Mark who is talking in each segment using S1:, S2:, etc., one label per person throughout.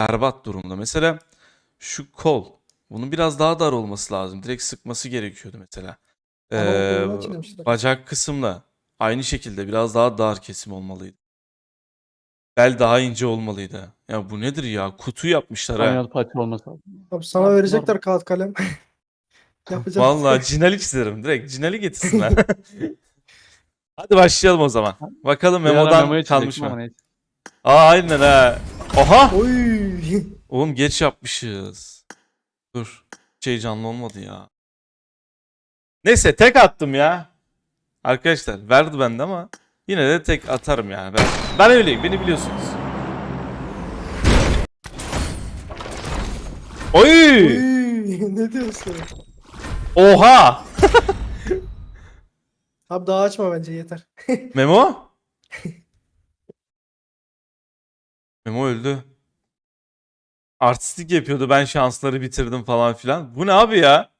S1: berbat durumda. Mesela şu kol. Bunun biraz daha dar olması lazım. Direkt sıkması gerekiyordu mesela.
S2: Ama
S1: Ee,
S2: kolunu
S1: bacak kısımda aynı şekilde biraz daha dar kesim olmalıydı. Bel daha ince olmalıydı. Ya bu nedir ya? Kutu yapmışlar ha.
S3: Panel paça olması lazım.
S2: Abi sana
S3: Normal.
S2: verecekler kağıt kalem. Yapacağız.
S1: Vallahi cinali çizerim. Direkt cinali getirsinler. Hadi başlayalım o zaman. Bakalım
S3: Bir ara
S1: memodan
S3: memoya
S1: kalmış
S3: çizecektim ama
S1: mı?
S3: neyse.
S1: Aa aynen ha. Oha!
S2: Oy.
S1: Oğlum geç yapmışız. Dur. Hiç heyecanlı olmadı ya. Neyse tek attım ya. Arkadaşlar verdi bende ama yine de tek atarım yani. Ben, ben öyleyim beni biliyorsunuz. Oy!
S2: Oy. ne diyorsun?
S1: Oha!
S2: Abi daha açma bence yeter.
S1: Memo? Memo öldü. Artistik yapıyordu ben şansları bitirdim falan filan. Bu ne abi ya?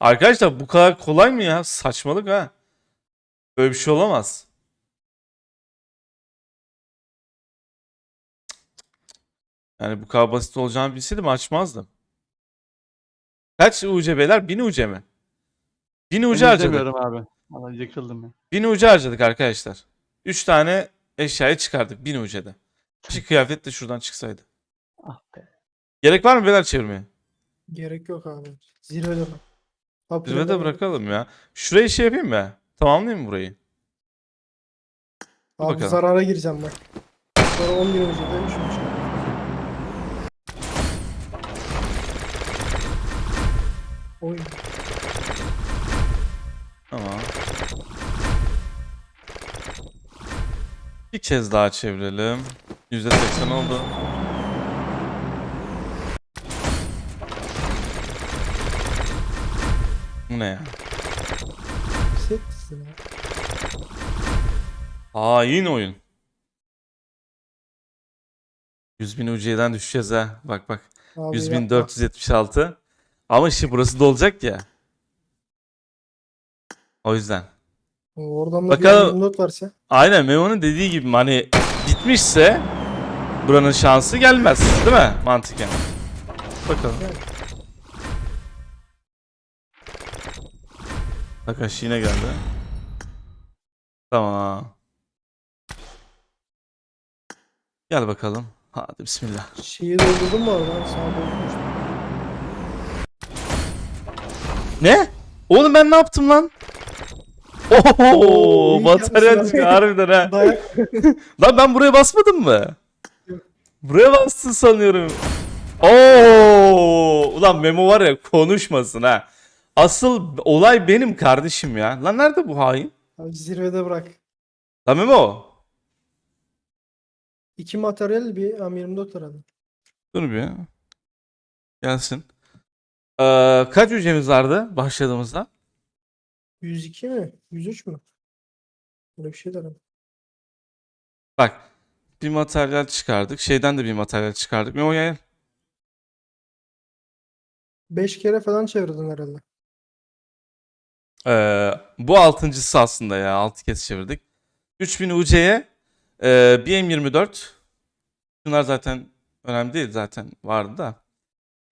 S1: Arkadaşlar bu kadar kolay mı ya? Saçmalık ha. Böyle bir şey olamaz. Yani bu kadar basit olacağını bilseydim açmazdım. Kaç UC beyler? 1000 UC mi? 1000
S3: Ben
S1: UC harcadık.
S3: abi. Valla yıkıldım ben.
S1: 1000 UC harcadık arkadaşlar. 3 tane eşyayı çıkardık 1000 UC'de. Bir kıyafet de şuradan çıksaydı.
S3: Ah be.
S1: Gerek var mı beyler çevirmeye?
S2: Gerek yok abi. Zirvede bak. Abi
S1: Zirvede
S2: burada-
S1: bırakalım ya. Şurayı şey yapayım mı? Tamamlayayım mı burayı?
S2: Abi
S1: bakalım.
S2: zarara gireceğim bak. Sonra 10 gün önce de düşmüş. Oy.
S1: Tamam. Bir kez daha çevirelim. %80 oldu. Bu ne ya?
S2: Abi.
S1: Hain oyun. 100 bin UC'den düşeceğiz ha. Bak bak.
S2: Abi
S1: 100
S2: yapma.
S1: bin 476. Ama işte burası dolacak ya. O yüzden.
S2: Oradan da
S1: Bakalım.
S2: bir 24 varsa.
S1: Aynen Memo'nun dediği gibi hani bitmişse buranın şansı gelmez. Değil mi? Mantıken. Bakalım. Takashi yine geldi. Tamam. Gel bakalım. Hadi bismillah.
S2: Şeyi doldurdun mu? Sağ doldurmuş.
S1: Ne? Oğlum ben ne yaptım lan? Oho,
S2: Oo, iyi
S1: materyal
S2: yapmışsın
S1: harbiden ha.
S2: Dayak.
S1: Lan ben buraya basmadım mı? Buraya bastın sanıyorum. Oo, ulan Memo var ya konuşmasın ha. Asıl olay benim kardeşim ya. Lan nerede bu hain?
S2: Abi zirvede bırak.
S1: Lan Memo.
S2: İki materyal bir M24 aradı.
S1: Dur bir. Gelsin. Ee, kaç hücremiz vardı başladığımızda?
S2: 102 mi? 103 mü? Böyle bir şey derim.
S1: Bak. Bir materyal çıkardık. Şeyden de bir materyal çıkardık. Memo gel.
S2: 5 kere falan çevirdin herhalde.
S1: Ee, bu altıncısı aslında ya. Altı kez çevirdik. 3000 UC'ye e, bir M24. Bunlar zaten önemli değil zaten vardı da.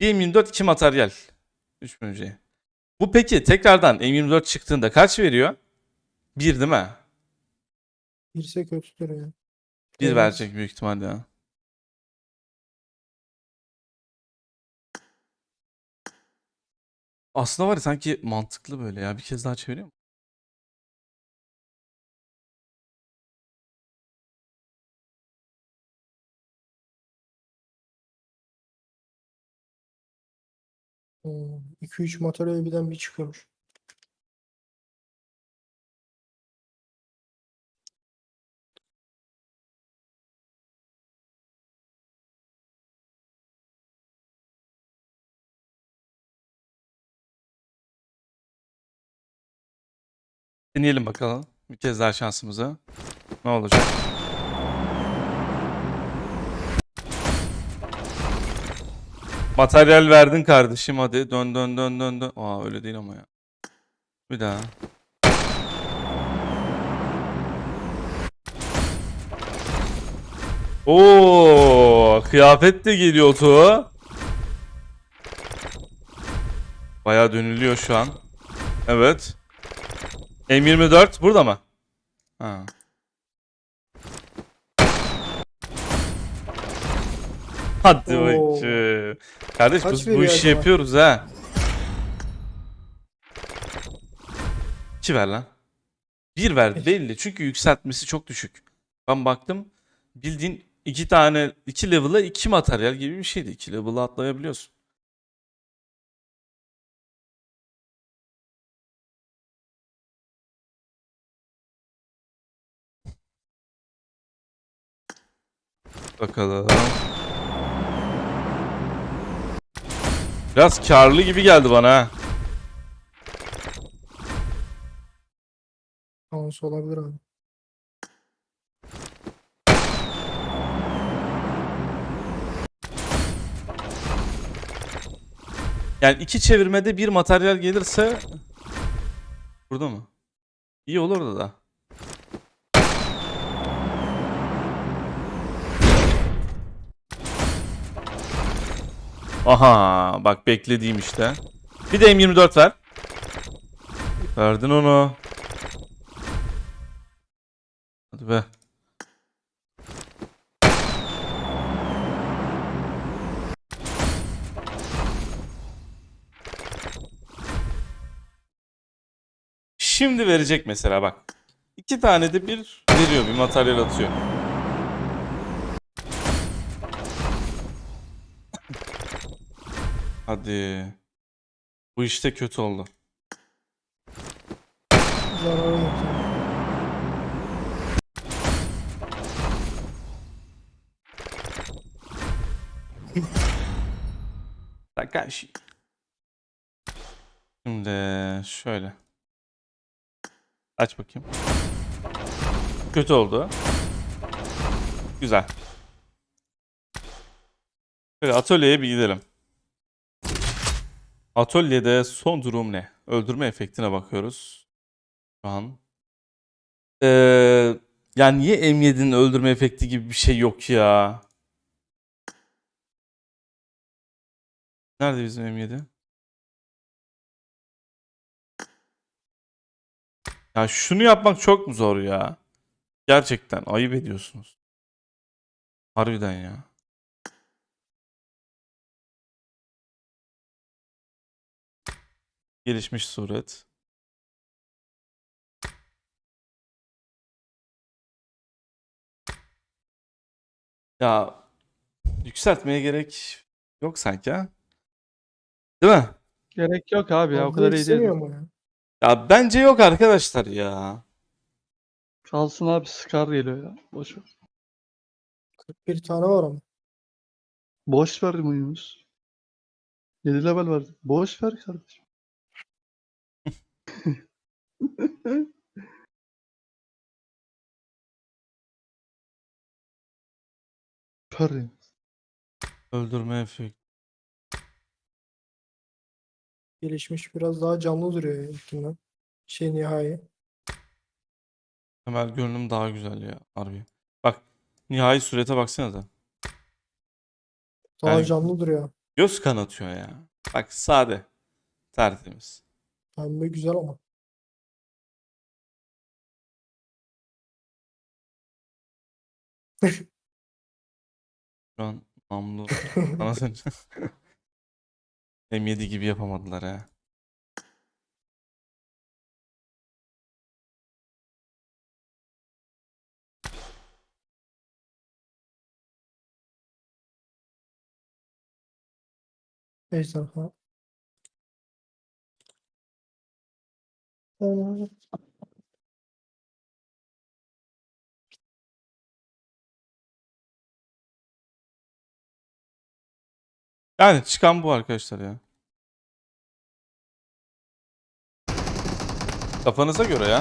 S1: Bir M24 iki materyal. 3000 UC'ye. Bu peki tekrardan M24 çıktığında kaç veriyor? 1 değil mi?
S2: Birse kötüdür ya.
S1: 1
S2: Evet.
S1: verecek büyük ihtimalle ya. Aslında var ya sanki mantıklı böyle ya. Bir kez daha çeviriyor mu?
S2: Hmm, 2-3 materyal birden bir çıkıyormuş.
S1: Deneyelim bakalım. Bir kez daha şansımızı. Ne olacak? Materyal verdin kardeşim hadi. Dön dön dön dön dön. Aa öyle değil ama ya. Bir daha. Oo, kıyafet de geliyor tu. Bayağı dönülüyor şu an. Evet. M24 burada mı? Ha. Hadi
S2: Oo.
S1: bakayım. Kardeş
S2: Kaç
S1: biz bu
S2: veriyor
S1: işi
S2: acaba?
S1: yapıyoruz ha. 2 ver lan. 1 verdi belli çünkü yükseltmesi çok düşük. Ben baktım bildiğin iki tane iki level'a iki materyal gibi bir şeydi. İki level'a atlayabiliyorsun. Bakalım. Biraz karlı gibi geldi bana ha.
S2: Anons olabilir abi.
S1: Yani iki çevirmede bir materyal gelirse burada mı? İyi olurdu da. Aha bak beklediğim işte. Bir de M24 ver. Verdin onu. Hadi be. Şimdi verecek mesela bak. İki tane de bir veriyor bir materyal atıyor. Hadi. Bu işte kötü oldu.
S2: Zararı yok.
S1: Takashi. Şimdi şöyle. Aç bakayım. Kötü oldu. Güzel. Şöyle atölyeye bir gidelim. Atölyede son durum ne? Öldürme efektine bakıyoruz. Şu an. Ee, yani niye M7'nin öldürme efekti gibi bir şey yok ya? Nerede bizim M7? Ya şunu yapmak çok mu zor ya? Gerçekten ayıp ediyorsunuz. Harbiden ya. Gelişmiş suret. Ya yükseltmeye gerek yok sanki ha? Değil mi?
S3: Gerek yok abi ya o kadar iyi değil.
S2: ya?
S1: Ya bence yok arkadaşlar ya.
S3: Kalsın abi Scar geliyor ya. Boş ver.
S2: 41 tane var ama.
S3: Boş ver Yunus. 7 level var. Boş ver kardeşim. Pardon.
S1: Öldürme efekti.
S2: Gelişmiş biraz daha canlı duruyor ya ilkinden. Şey nihai.
S1: Temel görünüm daha güzel ya harbi. Bak nihai surete baksanıza.
S2: Daha
S1: Yani-
S2: canlı duruyor.
S1: Göz kanatıyor ya. Bak sade. Tertemiz.
S2: Pembe güzel ama.
S1: Şu an namlu. Anasını. M7 gibi yapamadılar ha.
S2: Ejderha. Tamam.
S1: Yani çıkan bu arkadaşlar ya. Kafanıza göre ya.